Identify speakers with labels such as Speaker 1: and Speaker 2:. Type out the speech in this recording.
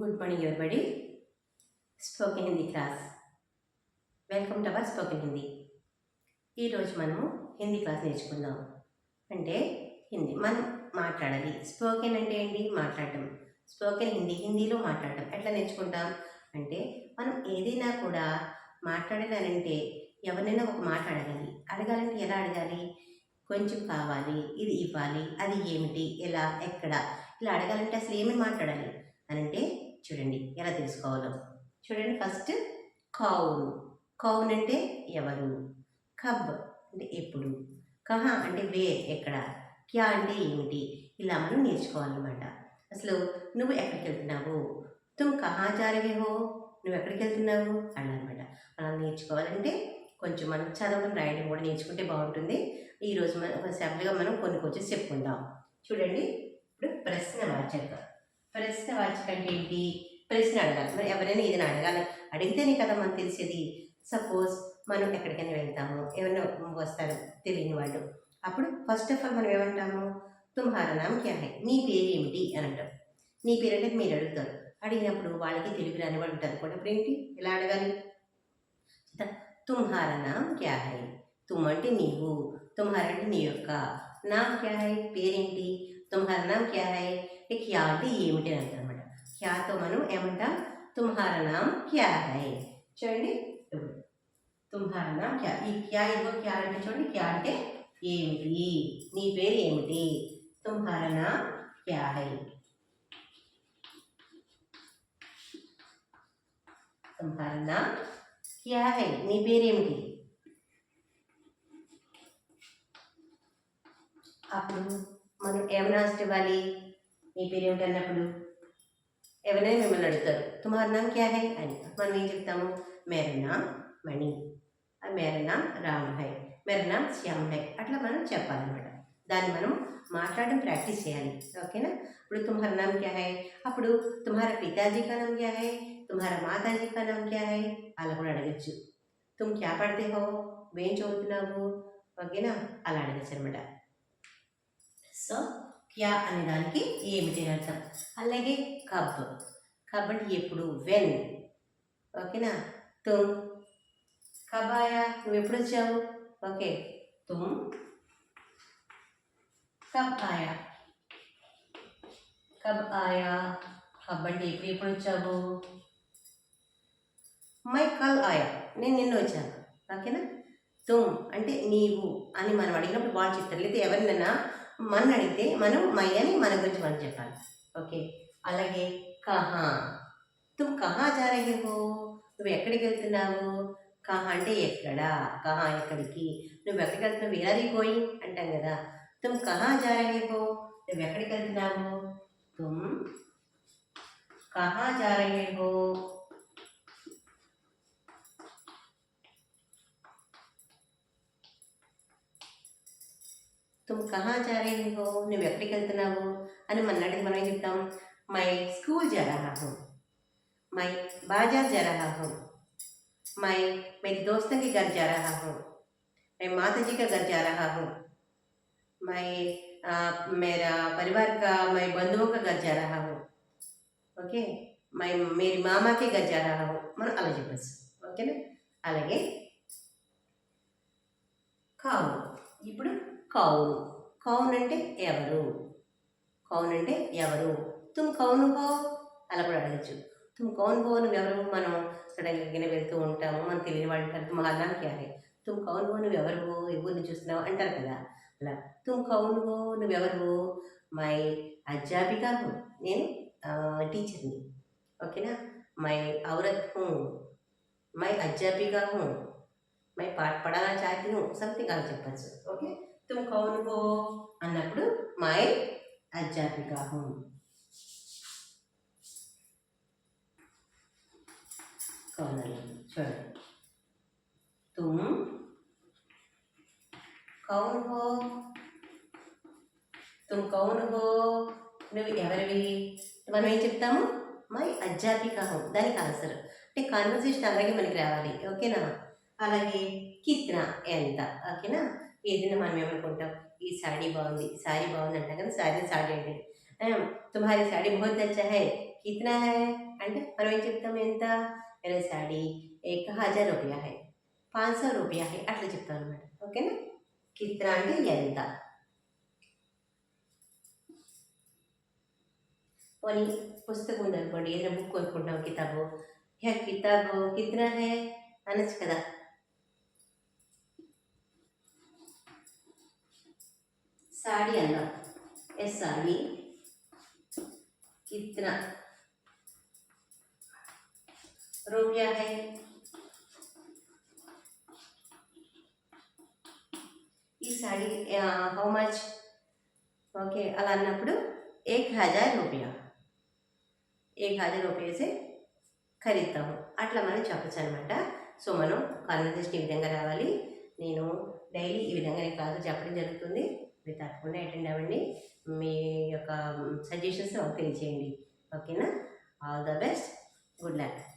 Speaker 1: Good morning everybody spoken Hindi class welcome to our spoken Hindi ఈరోజు మనము Hindi class నేర్చుకుందాం. అంటే హిందీ మనం మాట్లాడాలి. స్పోకెన్ అంటే ఏంటి? మాట్లాడటం. స్పోకెన్ హిందీ హిందీలో మాట్లాడటం. ఎట్లా నేర్చుకుంటాం? అంటే మనం ఏదైనా కూడా మాట్లాడాలంటే ఎవరినైనా ఒక మాట అడగాలి. అడగాలంటే ఎలా అడగాలి? కొంచెం కావాలి ఇది ఇవ్వాలి అది ఏమిటి ఎలా ఎక్కడ? ఇలా అడగాలంటే అసలు ఏమి మాట్లాడాలి? అని తీసుకోవాలి చూడండి ఎలా తెలుసుకోవాలో చూడండి ఫస్ట్ కౌన్ కౌన్ అంటే ఎవరు? కబ్ అంటే ఎప్పుడు? కహ అంటే వే ఎక్కడ? క్యా అంటే ఏమిటి? ఇలా మనం నేర్చుకోవాలన్నమాట. అసలు నువ్వు ఎక్కడికి వెళ్తున్నావు? తుమ్ కహా జారవే హో? నువ్వు ఎక్కడికి వెళ్తున్నావు? అలా అలా నేర్చుకోవాలంటే కొంచెం మనం చదవడం రాయడం కూడా నేర్చుకుంటే బాగుంటుంది. ఈరోజు మనం ఒక మనం కొన్ని కొంచెం చెప్పుకుందాం. చూడండి. ఇప్పుడు ప్రశ్న వాచక. ప్రశ్న వాచక అంటే ఏంటి? ప్రశ్న అడగాలి. మరి ఎవరైనా ఏదైనా అడగాలి. అడిగితేనే కదా మనకు తెలిసేది. సపోజ్ మనం ఎక్కడికైనా వెళ్తాము. ఎవరైనా వస్తారు తెలియని వాళ్ళు. అప్పుడు ఫస్ట్ ఆఫ్ ఆల్ మనం ఏమంటాము? తుమ్హారా నామ్ క్యా హై? నీ పేరు ఏమిటి? అని అంటాం. నీ పేరు అంటే మీరు అడుగుతారు. అడిగినప్పుడు వాళ్ళకి తెలుగు రాని వాళ్ళు ఉంటారు. కూడా అప్పుడు ఏంటి? ఎలా అడగాలి? తుమ్హారా నామ్ క్యా హై? తుమ్ అంటే నీవు. తుమ్హారా అంటే నీ యొక్క నామ్ క్యా హై? పేరేంటి? తుమ్హారా నామ్ క్యా హై? క్యా అంటే ఏమిటి అని అంటారు అనమాట క్యాతో మనం ఏమంటాం తుమ్హారా నామ్ క్యా హై చూడండి ఇప్పుడు తుమ్హారా నామ్ క్యా ఈ క్యా ఇదిగో క్యా అంటే చూడండి. క్యా అంటే ఏమిటి? నీ పేరు ఏమిటి? తుమ్హారా నామ్ క్యా హై తుమ్హారా నామ్ క్యా హై నీ పేరేమిటి అప్పుడు మనం ఏమైనా ఆన్సర్ ఇవ్వాలి నీ పేరు ఏమిటి అన్నప్పుడు? ఎవరైనా మిమ్మల్ని అడుగుతారు తుమార్ నామ్ క్యా హై? అని. మనం ఏం చెప్తాము? మేరా నామ్ మణి మేరా నామ్ రామ్ హై మేరా నామ్ శ్యామ్ హై. అట్లా మనం చెప్పాలన్నమాట. దాన్ని మనం మాట్లాడడం ప్రాక్టీస్ చేయాలి. ఓకేనా? ఇప్పుడు తుమ్హారా నామ్ క్యా హై? అప్పుడు తుమ్హార పితాజీ కా నామ్ క్యా హై? తుమ్హార మాతాజీ కా నామ్ క్యా హై? అలా కూడా అడగచ్చు. తుమ్ క్యా పడితే హో? ఏం చదువుతున్నావు ఓకేనా? అలా అడగచ్చు అనమాట సో క్యా అనే దానికి ఏమిటి అని అర్థం అలాగే కబ్. కబ్ అంటే ఎప్పుడు? వెన్. ఓకేనా? తుమ్. కబాయా నువ్వు ఎప్పుడు వచ్చావు? ఓకే. తుమ్. కబ్ ఆయా. కబ్ ఆయా. కబ్ అంటే ఎప్పుడు? ఎప్పుడు వచ్చావు? మై కల్ ఆయా. నేను నిన్న వచ్చాను. ఓకేనా? తుమ్ అంటే నీవు అని మనం అడిగినప్పుడు వాళ్ళు చెప్తారు. లేదా ఎవరినైనా మన అడిగితే మనం మై అని మన గురించి మనం చెప్పాలి. ఓకే? అలాగే కహా. తుమ్ కహా జా హో నువ్వు ఎక్కడికి వెళ్తున్నావు? కహా అంటే ఎక్కడ? కహా ఎక్కడికి? నువ్వు ఎక్కడికి వెళ్తున్నావు? వేర్ గోయింగ్ అంటాం కదా. తుమ్ కహా జా హో నువ్వు ఎక్కడికి వెళ్తున్నావు? తుమ్ కహా జా హో తుమ్ కహా జా రహే హో నువ్వు ఎక్కడికి వెళ్తున్నావు అని మన అడిగి మనం ఏం చెప్తాం మై స్కూల్ जा रहा हूँ मैं बाजार जा रहा हूँ मैं मेरे दोस्तों के घर जा रहा हूँ मैं माता जी का घर जा रहा हूँ मैं आ, मेरा परिवार का मैं बंधुओं का घर जा रहा हूँ ఓకే మై మేరీ మామాకే घर जा रहा हूँ మనం అలా చెప్పచ్చు ఓకేనా అలాగే కావు ఇప్పుడు కౌన్ కౌన్ అంటే ఎవరు? కౌన్ అంటే ఎవరు? తుమ్ కౌను కో అలా కూడా అడగచ్చు. తుమ్ కౌన్ కో నువ్వు ఎవరు? మనం సడన్గా వెళ్తూ ఉంటాము మనం తెలియని వాళ్ళు అంటారు తుమ్ హాల్నాం క్యా తుమ్ కౌన్ కో నువ్వు ఎవరు? ఎవరిని చూస్తున్నావు? అంటారు కదా. అలా తుమ్ కౌన్ కో నువ్వు ఎవరు? మై అధ్యాపిక నేను టీచర్ని. ఓకేనా? మై ఔరత్ హూ. మై అధ్యాపిక హూ. మై పాఠ పడాలా చాతి హూ సంథింగ్ అలా చెప్పచ్చు. ఓకే? కౌన్ కో అన్నప్పుడు మై అధ్యాత్మికాహం హోమ్ చూడండి. తుమ్ కౌన్ హో. తుమ్ కౌన్ హో. నువ్వు ఎవరివి? మనం ఏం చెప్తాము? మై అధ్యాత్మికాహం దానికి ఆన్సర్. అంటే కాన్వర్సేషన్ అలాగే మనకి రావాలి. ఓకేనా? అలాగే కిత్న ఎంత? ఓకేనా? ఏదైనా మనం ఏమనుకుంటాం ఈ సాడీ బాగుంది ఈ సారీ బాగుంది అంటాం కదా సారీ సాడీ అంటే తుమ్హారీ సాడీ బహుత్ అచ్చా హై కితనా హై అంటే మనం ఏం చెప్తాం ఎంత ఇలా సాడీ ఏక హజార్ రూపాయ హై పాంచ్ సో రూపాయ హై అట్లా చెప్తాం అనమాట ఓకేనా కితనా అంటే ఎంత పోనీ పుస్తకం ఉందనుకోండి ఏదైనా బుక్ కొనుక్కుంటాం కితాబు హే కితాబు కితనా హై అనొచ్చు కదా साड़ी అన్నా ఎస్ సాడీ కిత్నా రూపాయ హై ఈ సాడీ హౌ మచ్ ఓకే అలా అన్నప్పుడు ఏక్ హజార్ రూపాయ ఏక్ హజార్ రూపాయసే ఖరీదాము అట్లా మనం చెప్పచ్చు అనమాట సో మనం కాన్వర్జేషన్ ఈ విధంగా రావాలి. నేను డైలీ ఈ విధంగా నేను క్లాసులు చెప్పడం జరుగుతుంది. మీరు తప్పకుండా అటెండ్ అవ్వండి. మీ యొక్క సజెషన్స్ మాకు తెలియచేయండి ఓకేనా? All the best. Good luck.